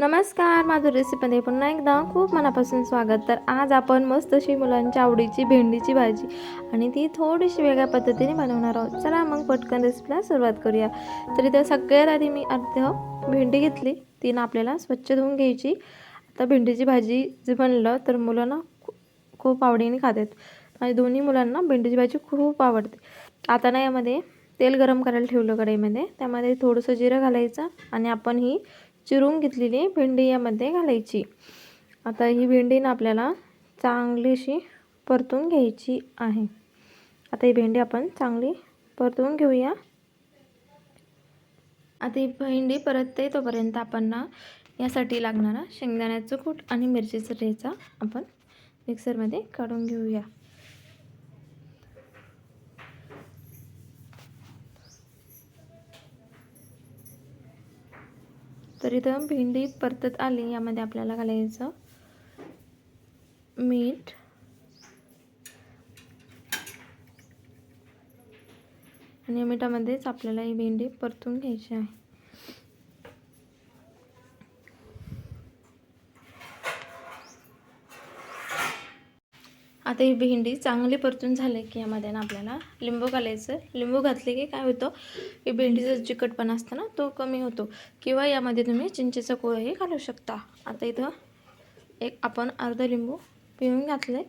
नमस्कार माझं रेसिपीमध्ये पुन्हा एकदा खूप मनापासून स्वागत. तर आज आपण मस्त अशी मुलांच्या आवडीची भेंडीची भाजी आणि ती थोडीशी वेगळ्या पद्धतीने बनवणार आहोत. चला मग पटकन रेसिपीला सुरुवात करूया. तर इथं सगळ्यात आधी मी अर्ध भेंडी घेतली. ती ना आपल्याला स्वच्छ धुवून घ्यायची. आता भेंडीची भाजी जे बनलं तर मुलांना ना खूप आवडीने खातात. माझ्या दोन्ही मुलांना भेंडीची भाजी खूप आवडते. आता ना यामध्ये तेल गरम करायला ठेवलं कढईमध्ये. त्यामध्ये थोडंसं जिरं घालायचं आणि आपण ही चिरून घेतलेली भेंडी यामध्ये घालायची. आता ही भेंडी ना आपल्याला चांगलीशी परतून घ्यायची आहे. आता ही भेंडी आपण चांगली परतून घेऊया. आता ही भेंडी परतते तोपर्यंत आपण ना यासाठी लागणारा शेंगदाण्याचं कूट आणि मिरचीचं ठेचा आपण मिक्सरमध्ये काढून घेऊया. तर इथं भेंडी परतत आली यामध्ये आपल्याला घालायचं मीठ. आणि या मिठामध्येच आपल्याला ही भेंडी परतून घ्यायची आहे. आता ही भेंडी चांगली परतून झाली की यामध्ये ना आपल्याला लिंबू घालायचं. लिंबू घातले की काय होतं की भेंडीचा चिकटपणा असतं ना तो कमी होतो. किंवा यामध्ये तुम्ही चिंचेचं कोळही घालू शकता. आता इथं एक आपण अर्धा लिंबू पिळून घातले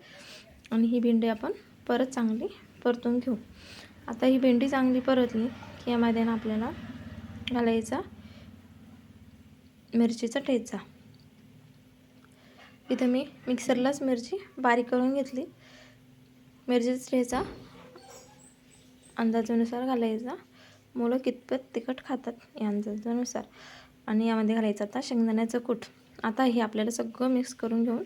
आणि ही भेंडी आपण परत चांगली परतून घेऊ. आता ही भेंडी चांगली परतली की यामध्ये ना आपल्याला घालायचा मिरचीचा ठेचा. इथं मी मिक्सरलाच मिरची बारीक करून घेतली. मिरचीच ठेचा अंदाजानुसार घालायचा. मुलं कितपत तिखट खातात या अंदाजानुसार. आणि यामध्ये घालायचं आता शेंगदाण्याचं कूट. आता हे आपल्याला सगळं मिक्स करून घेऊन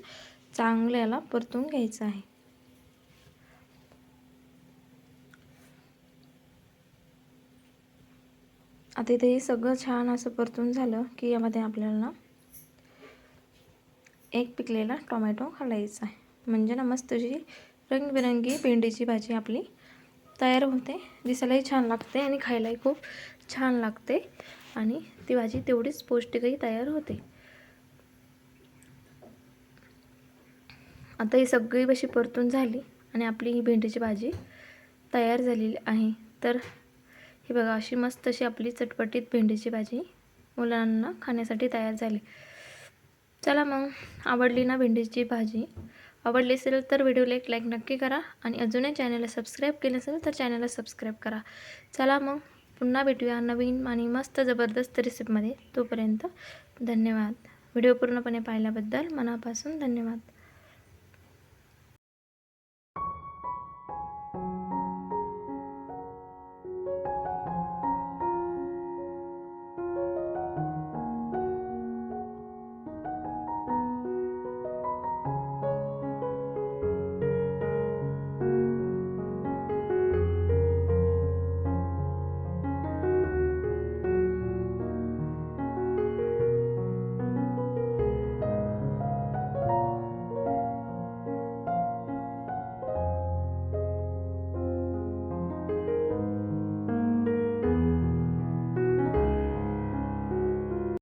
चांगलं याला परतून घ्यायचं आहे. आता इथे हे सगळं छान असं परतून झालं की यामध्ये आपल्याला एक पिकलेला टोमॅटो घालायचा आहे. म्हणजे ना मस्त अशी रंगबिरंगी भेंडीची भाजी आपली तयार होते. दिसायलाही छान लागते आणि खायलाही खूप छान लागते. आणि ती भाजी तेवढीच पौष्टिकही तयार होते. आता ही सगळी अशी परतून झाली आणि आपली ही भेंडीची भाजी तयार झालेली आहे. तर ही बघा अशी मस्त अशी आपली चटपटीत भेंडीची भाजी मुलांना खाण्यासाठी तयार झाली. चला मग आवडली ना भेंडीची भाजी? आवडली असेल तर व्हिडिओला एक लाईक नक्की करा आणि अजूनही चॅनलला सबस्क्राईब केलं असेल तर चॅनलला सबस्क्राईब करा. चला मग पुन्हा भेटूया नवीन आणि मस्त जबरदस्त रेसिपीमध्ये तोपर्यंत धन्यवाद. व्हिडिओ पूर्णपणे पाहिल्याबद्दल मनापासून धन्यवाद.